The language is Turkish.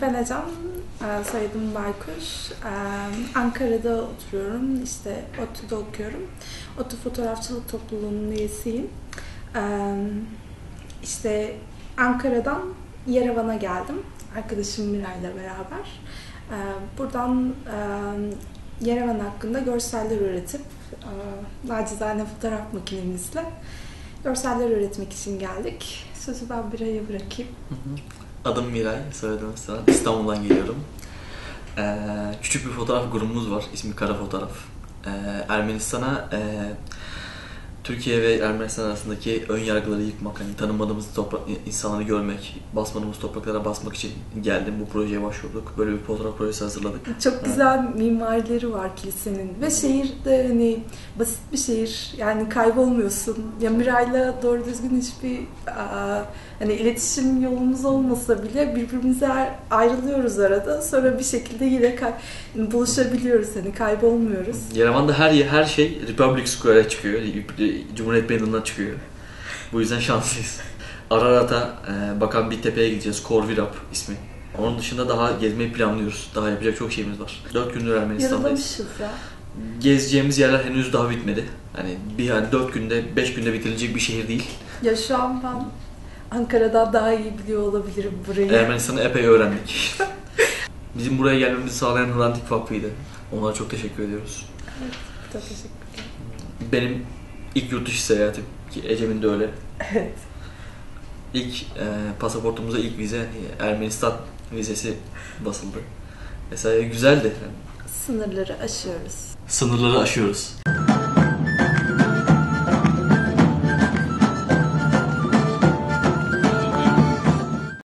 Ben Ecem, e, soyadım Baykuş. E, Ankara'da oturuyorum, işte ODTÜ'de okuyorum. ODTÜ Fotoğrafçılık Topluluğu'nun üyesiyim. E, İşte Ankara'dan Yerevan'a geldim, arkadaşım Miray'la beraber. Buradan Yerevan hakkında görseller üretip, nacizane fotoğraf makinemizle görseller üretmek için geldik. Sözü ben Miray'a bırakayım. Adım Miray, soyadım Sıra. İstanbul'dan geliyorum. Ee, küçük bir fotoğraf grubumuz var, ismi Kara Fotoğraf. Ee, Ermenistan'a e, Türkiye ve Ermenistan arasındaki ön yargıları yıkmak, hani tanımadığımız toprak, insanları görmek, basmadığımız topraklara basmak için geldim. Bu projeye başvurduk. Böyle bir fotoğraf projesi hazırladık. Çok güzel mimarileri var kilisenin ve şehirde hani basit bir şehir yani kaybolmuyorsun. Ya Miray'la doğru düzgün hiçbir aa, hani iletişim yolumuz olmasa bile birbirimize ayrılıyoruz arada. Sonra bir şekilde yine buluşabiliyoruz hani kaybolmuyoruz. Yerevan'da her her şey Republic Square'a çıkıyor. Cumhuriyet Meydanı'na çıkıyor. Bu yüzden şanslıyız. Ararat'a e, bakan bir tepeye gideceğiz. Korvirap ismi. Onun dışında daha gezmeyi planlıyoruz. Daha yapacak çok şeyimiz var. 4 gündür Ermenistan'dayız. Ya. Gezeceğimiz yerler henüz daha bitmedi. Hani bir yani 4 günde, 5 günde bitirilecek bir şehir değil. Ya şu an ben Ankara'dan daha iyi biliyor olabilirim burayı. Ermenistan'ı epey öğrendik. Bizim buraya gelmemizi sağlayan Hrant Vakfı'ydı. Onlara çok teşekkür ediyoruz. Çok teşekkür ederim. Benim ilk yurt dışı seyahatim ki Ecem'in de öyle. Evet. İlk e, pasaportumuza ilk vize hani Ermenistan vizesi basıldı. Mesela güzeldi. Sınırları aşıyoruz. sınırları aşıyoruz.